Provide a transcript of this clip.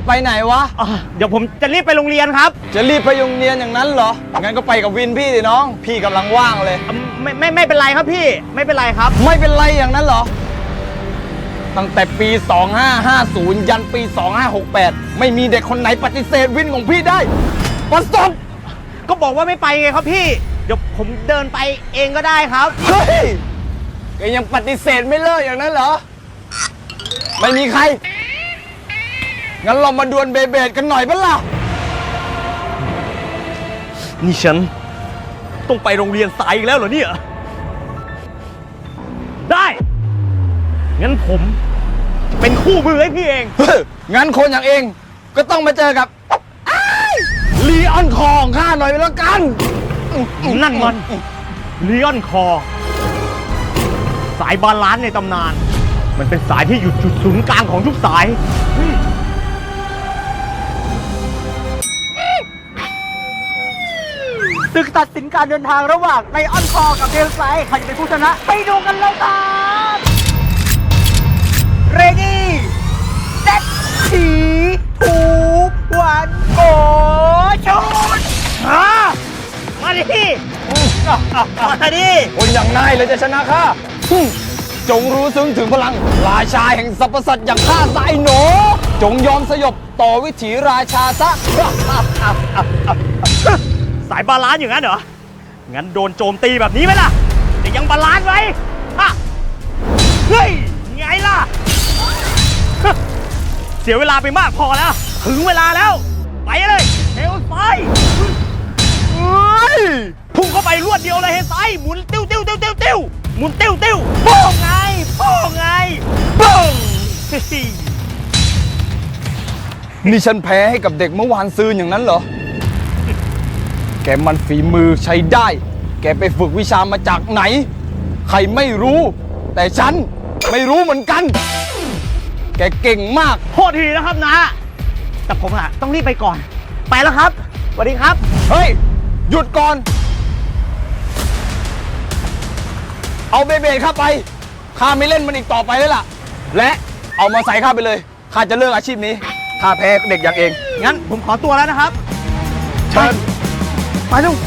จะไปไหนวะ อะเดี๋ยวผมจะรีบไปโรงเรียนครับจะรีบไปโรงเรียนอย่างนั้นเหรอ งั้นก็ไปกับวินพี่ดิน้อง พี่กำลังว่างเลย อะไม่ไม่ไม่เป็นไรครับพี่ ไม่เป็นไรครับ ไม่เป็นไรอย่างนั้นเหรอ ตั้งแต่ปี 2550 ยันปี 2568 ไม่มีเด็กคนไหนปฏิเสธวินของพี่ได้ประสบก็บอกว่าไม่ไปไงครับพี่ เดี๋ยวผมเดินไปเองก็ได้ครับ เฮ้ยแกยังปฏิเสธไม่เลิกอย่างนั้นเหรอ ไม่มีใคร งั้นเรามาดวลเบเบดกันหน่อยปะล่ะนี่ฉันต้องไปโรงเรียนสายอีกแล้วเหรอเนี่ย ได้ งั้นผมเป็นคู่มือให้พี่เองเฮ้ยงั้นคนอย่างเองก็ต้องมาเจอกับอ้ายลีออนคอของข้าหน่อยไปแล้วกัน นั่นมันลีออนคอ สายบาลานซ์ในตำนาน มันเป็นสายที่หยุดจุดศูนย์กลางของทุกสาย ศึกตัดสินการเดินทางระหว่างไลออนคอกับเดลไซใครจะเป็นผู้ชนะ ไปดูกันเลยครับเรดี้เซ็ตสีถูวันโกชุดมาดิมาดิคนอย่างนายเลยจะชนะข้าฮึ่มจงรู้ซึ้งถึงพลัง ราชาแห่งสรรพสัตว์อย่างข้าสายหนอจงยอมสยบต่อวิถีราชาซะ สายบาลานซ์อย่างนั้นเหรอ งั้นโดนโจมตีแบบนี้ไหมล่ะแต่ยังบาลานซ์ไว้ฮะเฮ้ย ไงล่ะ เสียเวลาไปมากพอแล้ว ถึงเวลาแล้ว ไปเลยเฮลไซเฮ้ยพุ่งเข้าไปรวดเดียวเลยเฮลไซหมุนติ้วติ้วติ้วติ้วติ้วหมุนติ้วติ้วโป้งไงโป้งไงโป้งนี่ฉันแพ้ให้กับเด็กเมื่อวานซืนอย่างนั้นเหรอ แกมันฝีมือใช้ได้ แกไปฝึกวิชามาจากไหน ใครไม่รู้ แต่ฉันไม่รู้เหมือนกัน แกเก่งมาก โทษทีนะครับนะ แต่ผมอะต้องรีบไปก่อน ไปแล้วครับสวัสดีครับ เฮ้ย หยุดก่อน เอาเบเบดข้าไป ข้าไม่เล่นมันอีกต่อไปแล้วล่ะ และเอามาใส่ข้าไปเลย ข้าจะเลิกอาชีพนี้ ข้าแพ้เด็กอย่างเอง งั้นผมขอตัวแล้วนะครับ เชิญ ไปลูก